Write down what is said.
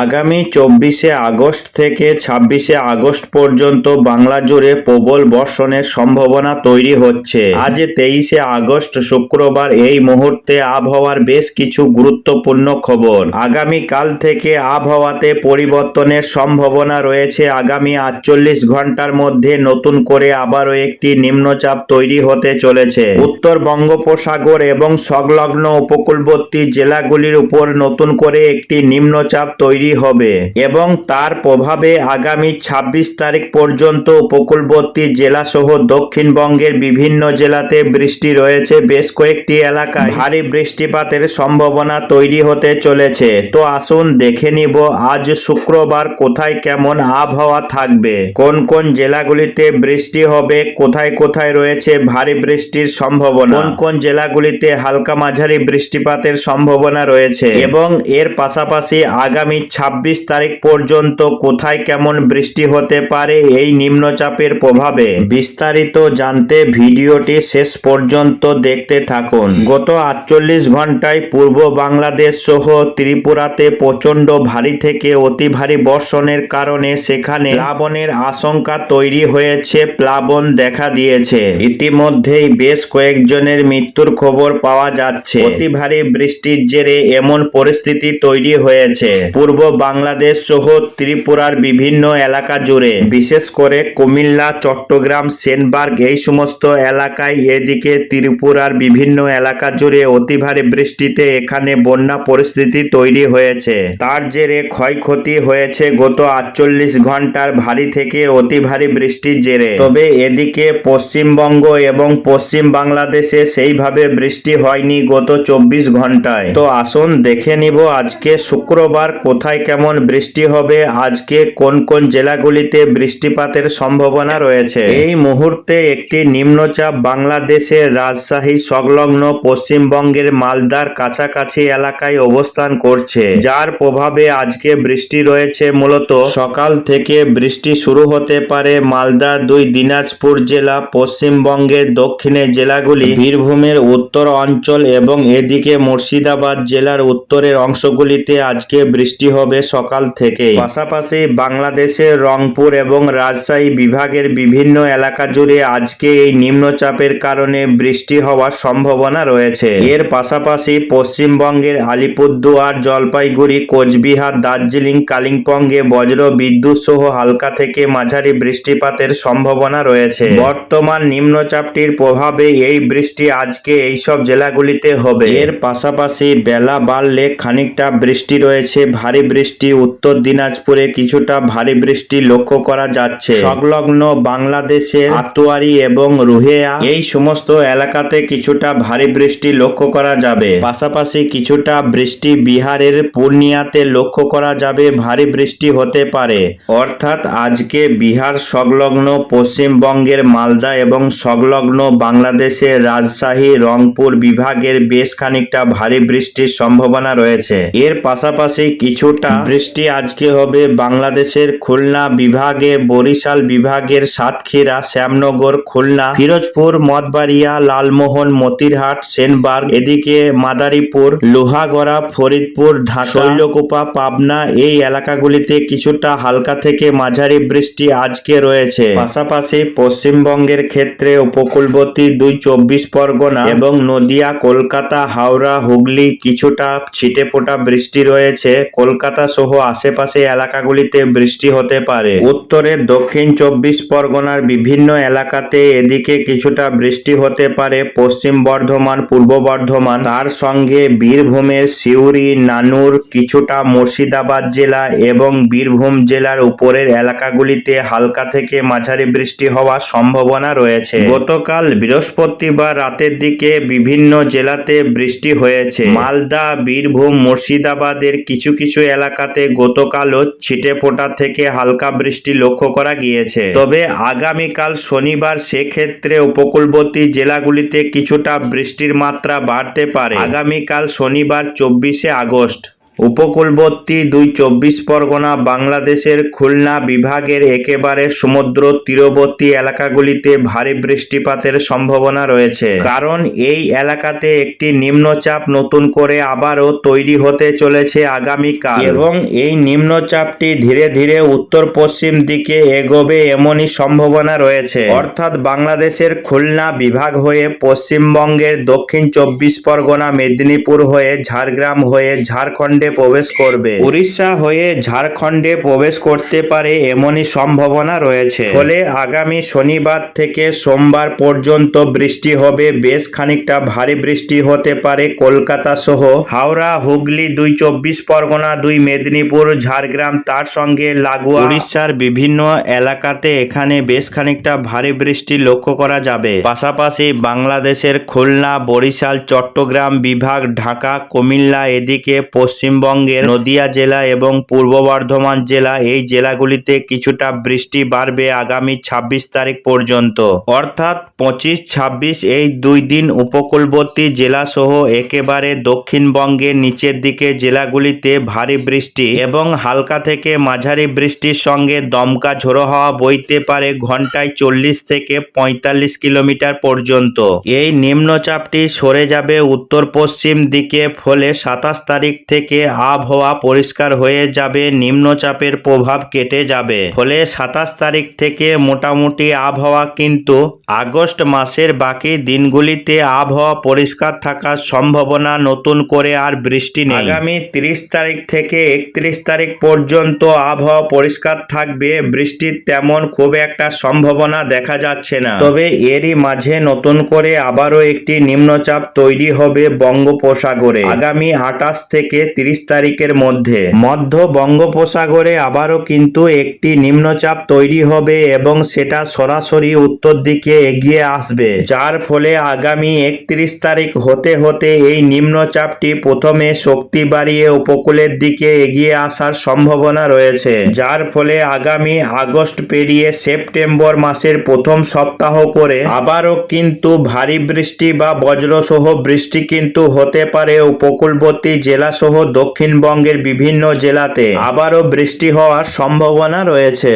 আগামী চব্বিশে আগস্ট থেকে ছাব্বিশে আগস্ট পর্যন্ত বাংলা জুড়ে প্রবল বর্ষণের সম্ভাবনা তৈরি হচ্ছে। আজ তেইশে আগস্ট শুক্রবার এই মুহূর্তে আবহাওয়ার বেশ কিছু গুরুত্বপূর্ণ খবর। আগামী কাল থেকে আবহাওয়াতে পরিবর্তনের সম্ভাবনা রয়েছে। আগামী আটচল্লিশ ঘণ্টার মধ্যে নতুন করে আবারও একটি নিম্নচাপ তৈরি হতে চলেছে। উত্তর বঙ্গোপসাগর এবং সংলগ্ন উপকূলবর্তী জেলাগুলির উপর নতুন করে একটি নিম্নচাপ তৈরি হবে এবং তার প্রভাবে আগামী ২৬ তারিখ পর্যন্ত উপকূলবর্তী জেলাসহ দক্ষিণবঙ্গের বিভিন্ন জেলাতে বৃষ্টি রয়েছে। বেশ কয়েকটি এলাকায় ভারী বৃষ্টিপাতের সম্ভাবনা তৈরি হতে চলেছে। তো আসুন দেখে নিব, আজ শুক্রবার কোথায় কেমন আবহাওয়া থাকবে? কোন কোন জেলাগুলিতে বৃষ্টি হবে? কোথায় কোথায় রয়েছে ভারী বৃষ্টির সম্ভাবনা? কোন কোন জেলাগুলিতে হালকা মাঝারি বৃষ্টিপাতের সম্ভাবনা রয়েছে? এবং এর পাশাপাশি আগামী ২৬ তারিখ পর্যন্ত কোথায় কেমন বৃষ্টি হতে পারে এই নিম্নচাপের প্রভাবে? বিস্তারিত জানতে ভিডিওটি শেষ পর্যন্ত দেখতে থাকুন। গত আটচল্লিশ ঘন্টায় পূর্ব বাংলাদেশ সহ ত্রিপুরাতে প্রচণ্ড ভারী থেকে অতি ভারী বর্ষণের কারণে সেখানে প্লাবনের আশঙ্কা তৈরি হয়েছে, প্লাবন দেখা দিয়েছে। ইতিমধ্যেই বেশ কয়েকজনের মৃত্যুর খবর পাওয়া যাচ্ছে। অতি ভারী বৃষ্টির জেরে এমন পরিস্থিতি তৈরি হয়েছে। পূর্ব বাংলাদেশ সহ ত্রিপুরার বিভিন্ন এলাকা জুড়ে। বিশেষ করে কুমিল্লা, চট্টগ্রাম, সেনবার্গ এই সমস্ত এলাকায় এদিকে ত্রিপুরার বিভিন্ন এলাকা জুড়ে অতি ভারী বৃষ্টিতে এখানে বন্যা পরিস্থিতি তৈরি হয়েছে। তার জেরে ক্ষয়ক্ষতি হয়েছে গত আটচল্লিশ ঘণ্টার ভারী থেকে অতি ভারী বৃষ্টির জেরে। তবে এদিকে পশ্চিমবঙ্গ এবং পশ্চিম বাংলাদেশে সেইভাবে বৃষ্টি হয়নি গত চব্বিশ ঘন্টায়। তো আসুন দেখে নিব আজকে শুক্রবার কোথায় কেমন বৃষ্টি হবে? আজকে কোন কোন জেলাগুলিতে বৃষ্টিপাতের সম্ভাবনা রয়েছে? এই মুহূর্তে একটি নিম্নচাপ বাংলাদেশের রাজশাহী, সংলগ্ন পশ্চিমবঙ্গের মালদার কাছাকাছি এলাকায় অবস্থান করছে। যার প্রভাবে আজকে বৃষ্টি রয়েছে মূলত। সকাল থেকে বৃষ্টি শুরু হতে পারে মালদা, দুই দিনাজপুর জেলা, পশ্চিমবঙ্গের দক্ষিণে জেলাগুলি। বীরভূমের উত্তর অঞ্চল এবং এদিকে মুর্শিদাবাদ জেলার উত্তরের অংশগুলিতে আজকে বৃষ্টি হবে সকাল থেকে পাশাপাশি বাংলাদেশের রংপুর এবং রাজশাহী বিভাগের বিভিন্ন এলাকা জুড়ে আজকে এই নিম্নচাপের কারণে বৃষ্টি হওয়ার সম্ভাবনা রয়েছে। এর পাশাপাশি পশ্চিমবঙ্গের আলিপুরদুয়ার, জলপাইগুড়ি, কোচবিহার, দার্জিলিং, কালিম্পংয়ে বজ্র বিদ্যুৎ সহ হালকা থেকে মাঝারি বৃষ্টিপাতের সম্ভাবনা রয়েছে। বর্তমান নিম্নচাপটির প্রভাবে এই বৃষ্টি আজকে এইসব জেলাগুলিতে হবে। এর পাশাপাশি বেলা বাড়লে খানিকটা বৃষ্টি রয়েছে, ভারী বৃষ্টি, উত্তর দিনাজপুরে কিছুটা ভারী বৃষ্টি লক্ষ্য করা যাচ্ছে। সংলগ্ন বাংলাদেশের আতোয়ারি এবং রুহেয়া এই সমস্ত এলাকাতে কিছুটা ভারী বৃষ্টি লক্ষ্য করা যাবে। পাশাপাশি কিছুটা বৃষ্টি বিহারের পূর্ণিয়াতে লক্ষ্য করা যাবে, ভারী বৃষ্টি হতে পারে। অর্থাৎ আজকে বিহার সংলগ্ন পশ্চিমবঙ্গের মালদা এবং সংলগ্ন বাংলাদেশের রাজশাহী, রংপুর বিভাগের বেশ খানিকটা ভারী বৃষ্টির সম্ভাবনা রয়েছে। এর পাশাপাশি কিছুটা বৃষ্টি আজকে হবে বাংলাদেশের খুলনা বিভাগে, বরিশাল বিভাগের সাতক্ষীরা, শ্যামনগর, খুলনা, ফিরোজপুর মতবাড়িয়া লালমোহন, মতিরহাট, সেনবার্গ, এদিকে মাদারীপুর, লোহাগড়া, ফরিদপুর, ঢাকা পাবনা এই এলাকাগুলিতে কিছুটা হালকা থেকে মাঝারি বৃষ্টি আজকে রয়েছে। পাশাপাশি পশ্চিমবঙ্গের ক্ষেত্রে উপকূলবর্তী দুই চব্বিশ পরগনা এবং নদিয়া, কলকাতা, হাওড়া, হুগলি কিছুটা ছিটে ফোটা বৃষ্টি রয়েছে। কলকাতা সহ আশেপাশে এলাকাগুলিতে বৃষ্টি হতে পারে। উত্তরের দক্ষিণ চব্বিশ পরগনার বিভিন্ন এলাকাতে এদিকে কিছুটা বৃষ্টি হতে পারে। পশ্চিম বর্ধমান, পূর্ব বর্ধমান, তার সঙ্গে বীরভূমের সিউড়ি, নানুর, কিছুটা মুর্শিদাবাদ জেলা এবং বীরভূম জেলার উপরের এলাকাগুলিতে হালকা থেকে মাঝারি বৃষ্টি হওয়ার সম্ভাবনা রয়েছে। গতকাল বৃহস্পতিবার রাতের দিকে বিভিন্ন জেলাতে বৃষ্টি হয়েছে। মালদা, বীরভূম, মুর্শিদাবাদের কিছু কিছু এলাকাতে গতকালও ছিটে ফোটা থেকে হালকা বৃষ্টি লক্ষ্য করা গিয়েছে। তবে আগামীকাল শনিবার সেক্ষেত্রে উপকূলবর্তী জেলাগুলিতে কিছুটা বৃষ্টির মাত্রা বাড়তে পারে। আগামীকাল শনিবার চব্বিশে আগস্ট উপকূলবর্তী দুই চব্বিশ পরগনা বাংলাদেশের খুলনা বিভাগের একেবারে সমুদ্র তীরবর্তী এলাকাগুলিতে ভারী বৃষ্টিপাতের সম্ভাবনা রয়েছে। কারণ এই এলাকাতে একটি নিম্নচাপ নতুন করে আবারও তৈরি হতে চলেছে আগামীকাল। এবং এই নিম্নচাপটি ধীরে ধীরে উত্তর পশ্চিম দিকে এগোবে এমনই সম্ভাবনা রয়েছে। অর্থাৎ বাংলাদেশের খুলনা বিভাগ হয়ে পশ্চিমবঙ্গের দক্ষিণ চব্বিশ পরগনা মেদিনীপুর হয়ে ঝাড়গ্রাম হয়ে ঝাড়খণ্ডে প্রবেশ করবে। উড়িষ্যা হয়ে ঝাড়খণ্ডে প্রবেশ করতে পারে এমনই সম্ভাবনা রয়েছে। ফলে আগামী শনিবার থেকে সোমবার পর্যন্ত বৃষ্টি হবে। বেশ খানিকটা ভারী বৃষ্টি হতে পারে কলকাতা সহ হাওড়া, হুগলি, দুই চব্বিশ পরগনা, দুই মেদিনীপুর, ঝাড়গ্রাম, তার সঙ্গে লাগোয়া। উড়িষ্যার বিভিন্ন এলাকাতে এখানে বেশ খানিকটা ভারী বৃষ্টি লক্ষ্য করা যাবে। পাশাপাশি বাংলাদেশের খুলনা, বরিশাল, চট্টগ্রাম বিভাগ, ঢাকা, কুমিল্লা এদিকে পশ্চিমবঙ্গের নদিয়া জেলা এবং পূর্ব বর্ধমান জেলা এই জেলাগুলিতে কিছুটা বৃষ্টি বাড়বে আগামী ছাব্বিশ তারিখ পর্যন্ত। অর্থাৎ পঁচিশ ছাব্বিশ এই দুই দিন উপকূলবর্তী জেলা সহ একেবারে দক্ষিণবঙ্গের নিচের দিকে জেলাগুলিতে ভারী বৃষ্টি এবং হালকা থেকে মাঝারি বৃষ্টির সঙ্গে দমকা ঝোড়ো হাওয়া বইতে পারে ঘন্টায় চল্লিশ থেকে পঁয়তাল্লিশ কিলোমিটার পর্যন্ত। এই নিম্নচাপটি সরে যাবে উত্তর পশ্চিম দিকে ফলে সাতাশ তারিখ থেকে আবহাওয়া পরিষ্কার হয়ে যাবে, নিম্নচাপের প্রভাব কেটে যাবে। ফলে সাতাশ তারিখ থেকে মোটামুটি আবহাওয়া কিন্তু আগস্ট মাসের বাকি দিনগুলিতে আবহাওয়া পরিষ্কার থাকার সম্ভাবনা নতুন করে আর বৃষ্টি নেই। আগামী তিরিশ তারিখ থেকে একত্রিশ তারিখ পর্যন্ত আবহাওয়া পরিষ্কার থাকবে, বৃষ্টির তেমন খুব একটা সম্ভাবনা দেখা যাচ্ছে না। তবে এরই মাঝে নতুন করে আবারও একটি নিম্নচাপ তৈরি হবে বঙ্গোপসাগরে। আগামী আঠাশ থেকে তিরিশ তারিখের মধ্যে। মধ্য বঙ্গোপসাগরে আবারও কিন্তু একটি নিম্নচাপ তৈরি হবে এবং সেটা সরাসরি উত্তর দিকে এগিয়ে আসবে। যার ফলে আগামী একত্রিশ তারিখ হতে হতে এই নিম্নচাপটি প্রথমে শক্তি বাড়িয়ে উপকূলের দিকে এগিয়ে আসার সম্ভাবনা রয়েছে। যার ফলে আগামী আগস্ট পেরিয়ে সেপ্টেম্বর মাসের প্রথম সপ্তাহ করে আবারও কিন্তু ভারী বৃষ্টি বা বজ্রসহ বৃষ্টি কিন্তু হতে পারে উপকূলবর্তী জেলাসহ দক্ষিণবঙ্গের বিভিন্ন জেলাতে আবারও বৃষ্টি হওয়ার সম্ভাবনা রয়েছে।